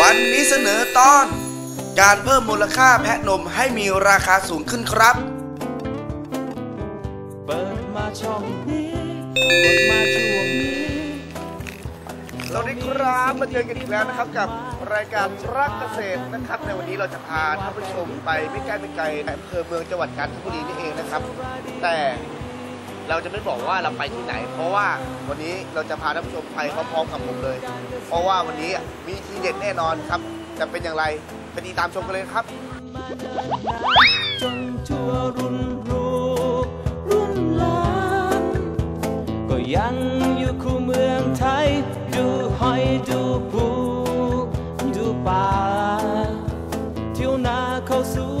วันนี้เสนอตอน การเพิ่มมูลค่าแพะนมให้มีราคาสูงขึ้นครับ เปิดมาช่องนี้กดมาช่วงนี้สวัสดีครับมาเจอกันอีกแล้วนะครับกับรายการรักเกษตรนะครับ ในวันนี้เราจะพาท่านผู้ชมไปไม่ไกลไม่ไกลในอำเภอเมืองจังหวัดกาญจนบุรีนี่เองนะครับ แต่ เราจะไม่บอกว่าเราไปที่ไหน เพราะว่าวันนี้เราจะพาท่านผู้ชมไปพร้อมๆกับผมเลย เพราะว่าวันนี้มีทีเด็ดแน่นอนครับ จะเป็นอย่างไรไปติดตามชมกันเลยครับจนทั่วรุ่นลูกรุ่นหลานก็ยังอยู่คู่เมืองไทย ดูหอยดูปูดูปลาเที่ยวนาเข้าสู่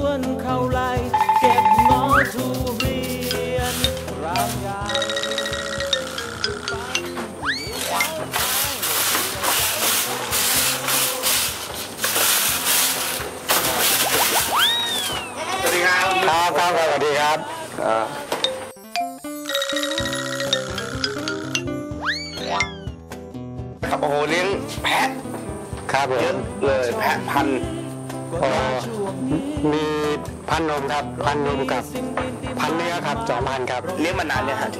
ครับโอ้โหเลี้ยงแพะครับผเยมอะเลยแพะพันธุ์เอ่อมีพันนมครับพันนมกับพันเนื้อครับสองพันครับ เลี้ยงมานานเนี่ยฮะ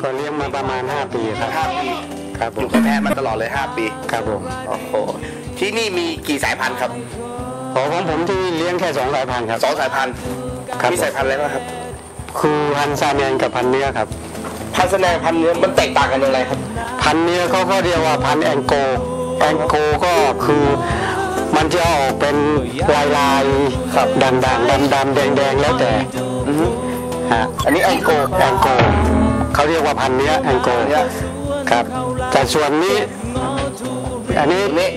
ก็เลี้ยงมาประมาณ 5 ปีครับ ห้าปีครับผอยู่มกับแพะมาตลอดเลยห้าปีครับผมโอ้โหที่นี่มีกี่สายพันธุ์ครับขอของผมที่เลี้ยงแค่สองสายพันธุ์ครับ สองสายพันธุ์ครับ มีสายพันธุ์อะไรบ้างครับ คือพันธุ์ซาเนียนกับพันธุ์เนื้อครับ พันธุ์แสดงพันธุ์เนื้อมันแตกต่างกันอย่างไรครับ พันธุ์เนื้อเขาก็เรียกว่าพันธุ์แองโกแองโกก็คือมันจะออกเป็นลายลายๆครับด่างด่างดำดำๆแดงแดงๆแล้วแต่ฮะอันนี้แองโกแองโกเขาเรียกว่าพันธุ์เนื้อแองโกเนี่ยครับแต่ส่วนนี้ อันนี้นี่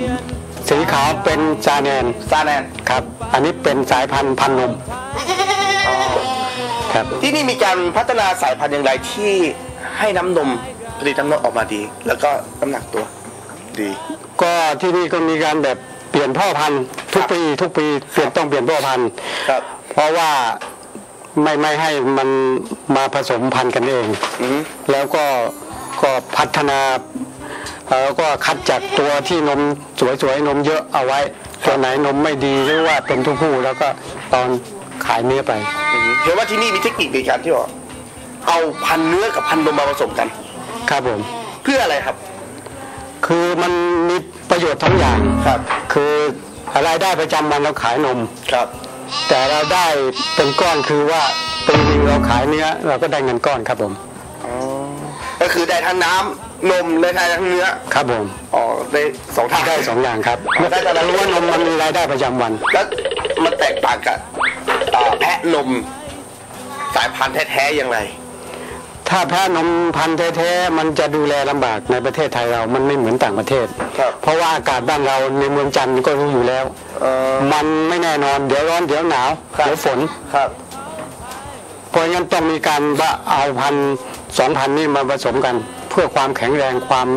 สีขาวเป็นจาแนนซาแนนครับ อันนี้เป็นสายพันธุ์พันนม ครับ ที่นี่มีการพัฒนาสายพันธุ์อย่างไรที่ให้น้ำนมผลิตน้ำนมออกมาดี แล้วก็น้ำหนักตัวดี ก็ที่นี่ก็มีการแบบเปลี่ยนพ่อพันธุ์ทุกปี ทุกปีเปลี่ยนต้องเปลี่ยนพ่อพันธุ์ครับ เพราะว่าไม่ไม่ให้มันมาผสมพันธุ์กันเอง อือฮึแล้วก็ก็พัฒนาเอ่อแล้วก็คัดจากตัวที่นมสวยๆนมเยอะเอาไว้ ตัวไหนนมไม่ดีหรือว่าเป็นทุกผู้แล้วก็ตอน ขายเนื้อไปอือฮึเห็นว่าที่นี่มีเทคนิคในการที่ว่าเอาพันธุ์เนื้อกับพันธุ์นมมาผสมกัน ครับผม เพื่ออะไรครับคือคือมันมีประโยชน์ทั้งอย่างครับ คือรายได้ประจำวันเราขายนมครับ แต่เราได้เป็นก้อนคือว่าปีหนึงเราขายเนื้อเราก็ได้เงินก้อนครับผมก็คือได้ทั้งน้ำนมและได้ทั้งเนื้อครับผมอ๋อได้สองทางได้สองอย่างครับได้แต่ละรู้ว่านมมันมีรายได้ประจำวัน แล้วมันแตกต่างกับอ่า แพะนมสายพันธุ์แท้ๆอย่างไรถ้าแพะนมพันธุ์แท้ๆมันจะดูแลลำบากในประเทศไทยเรา มันไม่เหมือนต่างประเทศครับเพราะว่าอากาศบ้านเราในเมืองจันทร์ก็รู้อยู่แล้วเออมันไม่แน่นอน เดี๋ยวร้อนเดี๋ยวหนาวครับเดี๋ยวฝนครับเพราะงั้นต้องมีการว่าเอาพันสองพันนี่มาผสมกัน เพื่อความแข็งแรงความ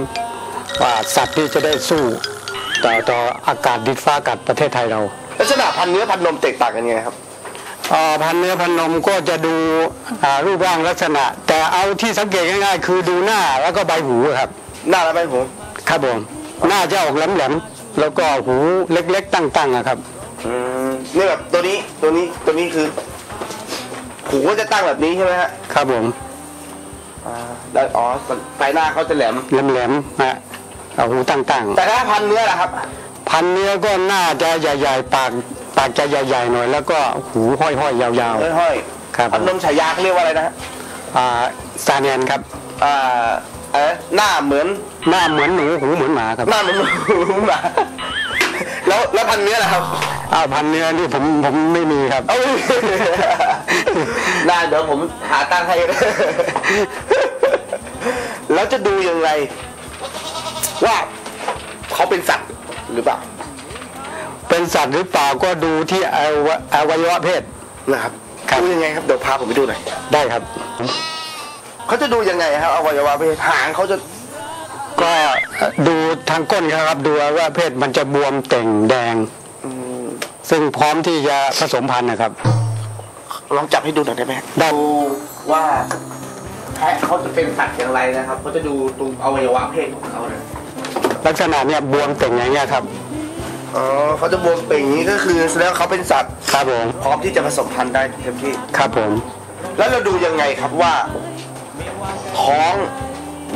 ว่าสัตว์ที่จะได้สู้ต่อต่ออากาศดินฟ้าอากาศประเทศไทยเรา ลักษณะพันธุ์เนื้อพันธุ์นมแตกต่างกันยังไงครับเอ่อ พันเนื้อพันนมก็จะดูอ่ารูปร่างลักษณะ แต่เอาที่สังเกตง่ายๆ คือดูหน้าแล้วก็ใบหูครับ หน้าและใบหูครับผมหน้าจะออกแหลมๆแล้วก็หูเล็กๆตั้งๆอะครับอืมนี่แบบตัวนี้ตัวนี้ตัวนี้คือ หูก็จะตั้งแบบนี้ใช่ไหมฮะครับผมอ่าแล้วอ๋อปลายหน้าเขาจะแหลมแหลมๆฮะเอาหูตั้งแต่ถ้าพันธุ์เนื้อล่ะครับๆพันเนื้อก็หน้าจะใหญ่ๆปาก ปากจะใหญ่ๆหน่อย แล้วก็หูห้อยๆยาวห้อยๆครับๆพันธุ์นมฉายาเขาเรียกว่าอะไรนะฮะอ่าซาเนียนครับอ่าเอ๊ะหน้าเหมือนหน้าเหมือนหนูหูเหมือนหมาครับหน้าเหมือนหมูหมาแล้วแล้วพันธุ์เนื้อล่ะครับอ้าวพันเนื้อนี่ผมผมไม่มีครับเอ้ยได้เดี๋ยวผมหาตั้งให้แล้วจะดูยังไงว่าเขาเป็นสัตว์หรือเปล่า เป็นสัตว์หรือเปล่าก็ดูที่อวัยอวัยวะเพศ นะครับครับ ดูยังไงครับเดี๋ยวพาผมไปดูหน่อยได้ครับ เขาจะดูยังไงครับอวัยวะเพศหางเขาจะก็ดูทางก้นครับ ดูว่าเพศมันจะบวมเต่งแดง อืมซึ่งพร้อมที่จะผสมพันธุ์นะครับ ลองจับให้ดูหน่อยได้ไหมได้ ดูว่าแพะเขาจะเป็นสัตว์อย่างไรนะครับเขาจะดูตรงอวัยวะเพศของเขาเนี่ยลักษณะเนี่ยบวมเต่งอย่างเงี้ยครับ อ๋อเขาจะบวมเป่งอย่างนี้ก็คือแสดงว่าเขาเป็นสัตว์ครับผม พร้อมที่จะผสมพันธุ์ได้เต็มที่ ครับผม แล้วเราดูยังไงครับว่า ท้อง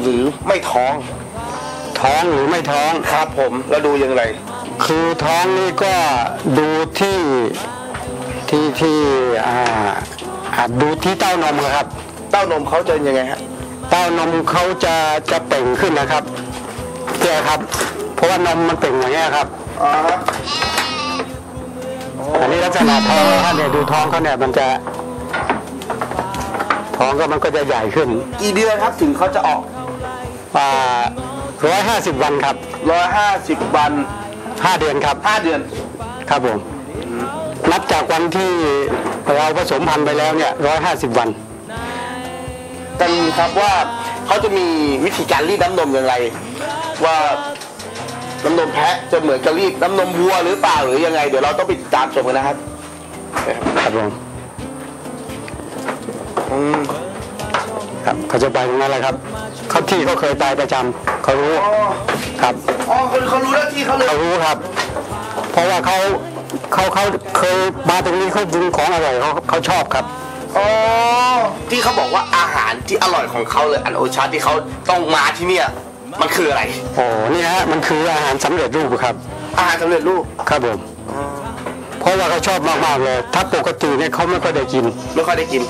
หรือไม่ท้อง ท้องหรือไม่ท้อง ครับผมเราดูยังไง คือท้องนี่ก็ดูที่ที่ที่อ่าอ่าดูที่เต้านมครับ เต้านมเขาจะยังไงฮะเต้านมเขาจะจะเปล่งขึ้นนะครับเนี่ยครับ เพราะว่านมมันเปล่งอย่างเงี้ยครับ อ๋อฮะอันนี้ลักษณะท้องเขาเนี่ยดูท้องเขาเนี่ยมันจะท้องก็มันก็จะใหญ่ขึ้นกี่เดือนครับถึงเขาจะออก อ่าร้อยห้าสิบวันครับร้อยห้าสิบวันห้าเดือนครับห้าเดือน ครับผมนับจากวันที่เราผสมพันธุ์ไปแล้วเนี่ยร้อยห้าสิบวันกันครับว่าเขาจะมีวิธีการรีดน้ำนมอย่างไร ว่า น้ำนมแพะจะเหมือนกับรีดน้ำนมวัวหรือเปล่าหรือยังไง เดี๋ยวเราต้องไปติดตามชมกันนะครับครับผมอืมครับเขาจะไปตรงนั้นแหละครับเขาที่เขาเคยไปประจำเขารู้อ๋อครับอ๋อเขาเขารู้หน้าที่เขาเลยเขารู้ครับ เพราะว่าเขาเขาเขาเคยมาตรงนี้เขาดึงของอร่อยเขาเขาชอบครับ อ๋อที่เขาบอกว่าอาหารที่อร่อยของเขาเลยอันโอชาที่เขาต้องมาที่เนี่ย มันคืออะไรโอ้นี่ฮะมันคืออาหารสำเร็จรูปครับ อาหารสำเร็จรูปครับผมเพราะว่าเขาชอบมากๆเลย ถ้าปกติเนี่ยเขาไม่ค่อยได้กิน ไม่ค่อยได้กิน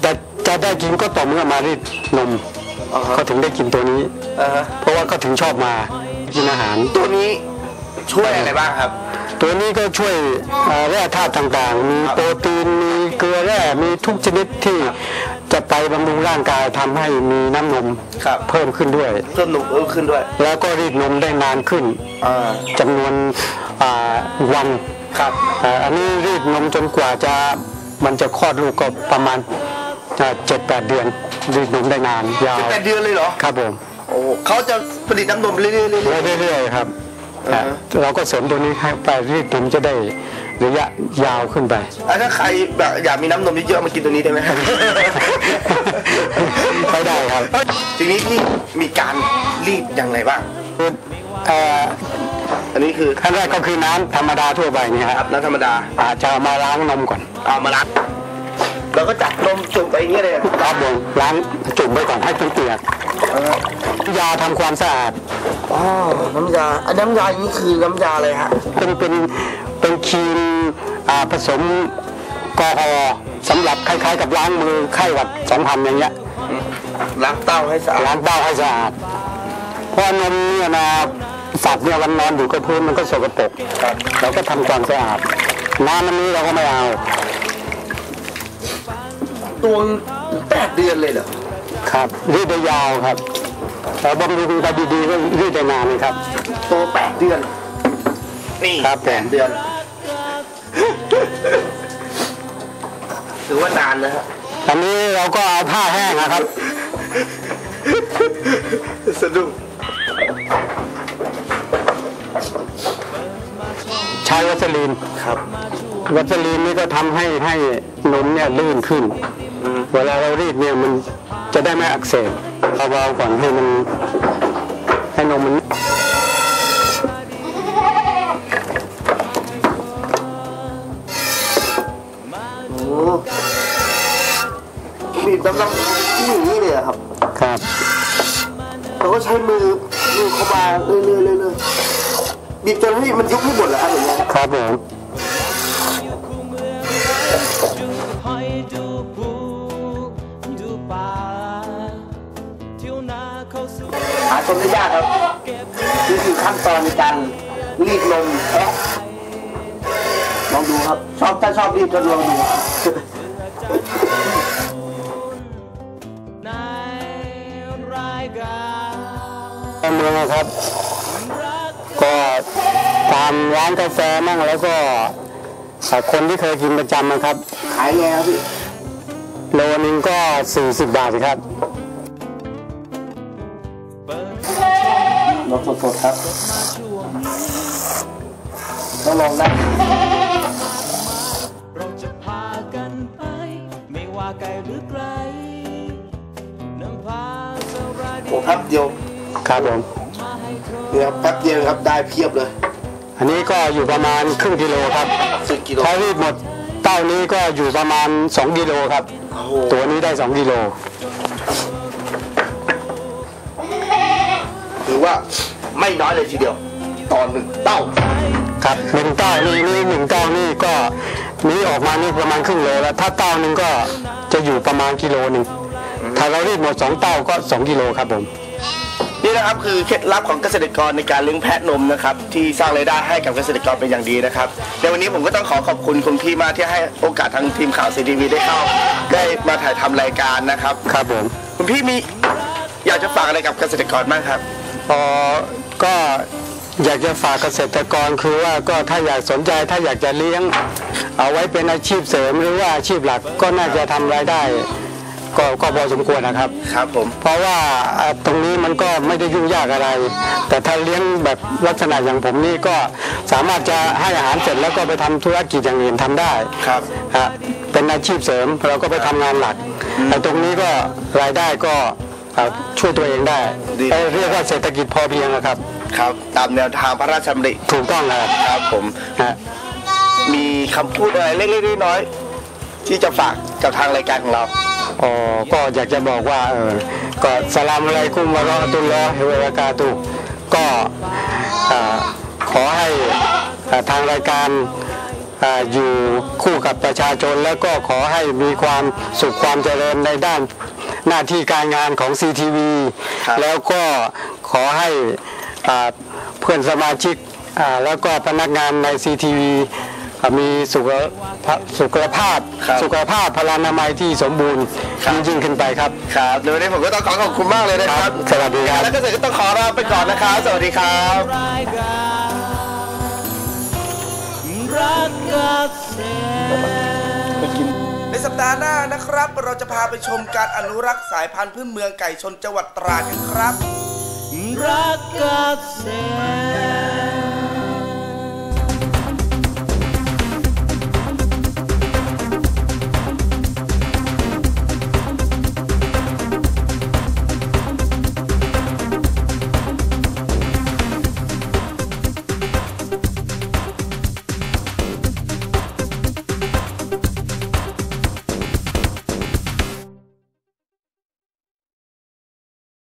แต่จะได้กินก็ต่อเมื่อมารีดนมอ่าฮะเขาถึงได้กินตัวนี้อ่าฮะเพราะว่าเขาถึงชอบมากินอาหาร ตัวนี้ช่วยอะไรบ้างครับ ตัวนี้ก็ช่วยเอ่อแร่ธาตุต่างๆ มีโปรตีนมีเกลือแร่มีทุกชนิดที่ จะไปบำรุงร่างกายทำให้มีน้ำนมครับเพิ่มขึ้นด้วย เพิ่มนมเพิ่มขึ้นด้วย แล้วก็รีดนมได้นานขึ้นอ่าจำนวนอ่าวันครับอ่าอันนี้รีดนมจนกว่าจะมันจะคลอดลูกก็ประมาณเจ็ดแปดเดือนรีดนมได้นานยาวเป็นแปดเดือนเลยเหรอครับผมโอ้เขาจะผลิตน้ำนมเรื่อยๆเรื่อยเรื่อยๆครับอ่าฮะเราก็เสริมตัวนี้ให้ไปรีดนมจะได้ ระยะยาวขึ้นไปๆอะถ้าใครแบบอยากมีน้ำนมเยอะๆมากินตัวนี้ได้ไหมไปได้ครับ ทีนี้พี่มีการรีดอย่างไรบ้างคือเอ่ออันนี้คือขั้นแรกก็คือน้ำธรรมดาทั่วไปเนี่ยคครัรับบน้ำธรรมดาอาจจะเอามาล้างนมก่อนเอามาล้างแล้วก็จัดนมจุ่มไปอย่างเงี้ยเลยครับผมล้างจุ่มไปก่อนให้เป็นเปียกยาทำความสะอาด อ๋อน้ำยาอันน้ำยาอย่างนี้คือน้ำยาอะไรฮะเป็นเป็นเป็นครีมอ่าผสมแอลกอฮอล์สำหรับคล้ายๆ กับล้างมือไข้หวัดสองพันอย่างเงี้ยล้างเต้าให้สะอาล้าดงเต้าให้สะอาดเพราะนมเนี่ยนะสัตว์เนี่ยมันนอนอยู่กับพื้นมันก็สกปรกครับเราก็ทำความสะอาดน้ำอันนี้เราก็ไม่เอาตัวแปดเดือนเลยเหรอครับรีดได้ยาวครับ แต่บำรุงไปดีๆก็รีดได้นานเลยครับตัวแปดเดือน นี่ครับแปดเดือน ถือว่านานนะฮะอันนี้เราก็เอาผ้าแห้งนะครับสนุกใช้วัสลีนครับ วัสลีนนี่ก็ทำให้ให้นมเนี่ยลื่นขึ้น เวลาเรารีดเนี่ยมันจะได้ไม่อักเสบ เบาๆก่อนให้มันให้นมมันโอ้บีบน้ำน้ำที่อย่างนี้เลยเหรอครับ ครับเราก็ใช้มือมือเข้ามาเรื่อยๆเรื่อยๆบีบจนให้มันยุบให้หมดเหรอครับอย่างเงี้ยครับผม หาชมได้ยากครับนี่คือขั้นตอนในการรีดนมแพะลองดูครับ ชอบถ้าชอบรีดก็ลองดูในรายการเมืองนะครับ ก็ตามร้านกาแฟมั่งแล้วก็คนที่เคยกินประจำนะครับ ขายไงครับพี่โลนึงก็ 40 บาทครับ ลองสดๆครับต้องลองนะเราจะพากันไป ไม่ว่าไกลหรือไกลนำพาสราดีโอ้แป๊บเดียวครับผมเนี่ยครับแป๊บเดียวครับได้เพียบเลย อันนี้ก็อยู่ประมาณครึ่งกิโลครับสิบกิโลถ้ารีดหมดเต้านี้ก็อยู่ประมาณ 2กิโลครับ โอ้โหตัวนี้ได้ 2กิโล ถือว่า ไม่น้อยเลยทีเดียวตอนหนึ่งเต้าครับหนึ่งเต้านี่นี่หนึ่งเต้านี่ก็นี้ออกมานี่ประมาณครึ่งโลแล้ว ถ้าเต้าหนึ่งก็จะอยู่ประมาณกิโลหนึ่งถ้าเรารีดหมดสองเต้าก็2กิโลครับผมนี่นะครับคือเคล็ดลับของเกษตรกรในการเลี้ยงแพะนมนะครับที่สร้างรายได้ให้กับเกษตรกรเป็นอย่างดีนะครับในวันนี้ผมก็ต้องขอขอบคุณคุณพี่มากที่ให้โอกาสทางทีมข่าวซีทีวีได้เข้าได้มาถ่ายทำรายการนะครับ ครับผมคุณพี่มีอยากจะฝากอะไรกับเกษตรกรบ้างครับพอ ก็อยากจะฝากเกษตรกรคือว่าก็ถ้าอยากสนใจถ้าอยากจะเลี้ยง เอาไว้เป็นอาชีพเสริมหรือว่าอาชีพหลักก็น่าจะทำรายได้ก็ก็พอสมควรนะครับ ครับผม เพราะว่าอ่าตรงนี้มันก็ไม่ได้ยุ่งยากอะไร แต่ถ้าเลี้ยงแบบลักษณะอย่างผมนี่ก็สามารถจะให้อาหารเสร็จแล้วก็ไปทำธุรกิจอย่างอื่นทำได้ ครับฮะเป็นอาชีพเสริมเราก็ไปทำงานหลักแต่ตรงนี้ก็รายได้ก็ อ่าช่วยตัวเองได้ดี เอ่อเรียกว่าเศรษฐกิจพอเพียงนะครับ ครับตามแนวทางพระราชดำริถูกต้องนะครับครับผมฮะมีคำพูดอะไรเล็กๆน้อยๆที่จะฝากกับทางรายการของเรา อ๋อก็อยากจะบอกว่าเออก็สลามอะไรกุมวะเราะห์ตุลลอฮิวะบะเราะกาตุฮ์ก็อ่าขอให้อ่าทางรายการอ่าอยู่คู่กับประชาชนแล้วก็ขอให้มีความสุขความเจริญในด้าน หน้าที่การงานของ CTV ครับแล้วก็ขอให้อ่าเพื่อนสมาชิกอ่าแล้วก็พนักงานใน CTV อ่ามีสุขภาพสุขภาพครับสุขภาพพลานามัยที่สมบูรณ์ครับยิ่งๆขึ้นไปครับ ครับในวันนี้ผมก็ต้องขอขอบคุณมากเลยนะคครัรับบสวัสดีครับ แล้วก็เสร็จก็ต้องขอลาไปก่อนนะครับ สวัสดีครับรายการรักเกษตร ในสัปดาห์หน้านะครับ เราจะพาไปชมการอนุรักษ์สายพันธุ์พื้นเมืองไก่ชนจังหวัดตราดกันครับ รักเกษตร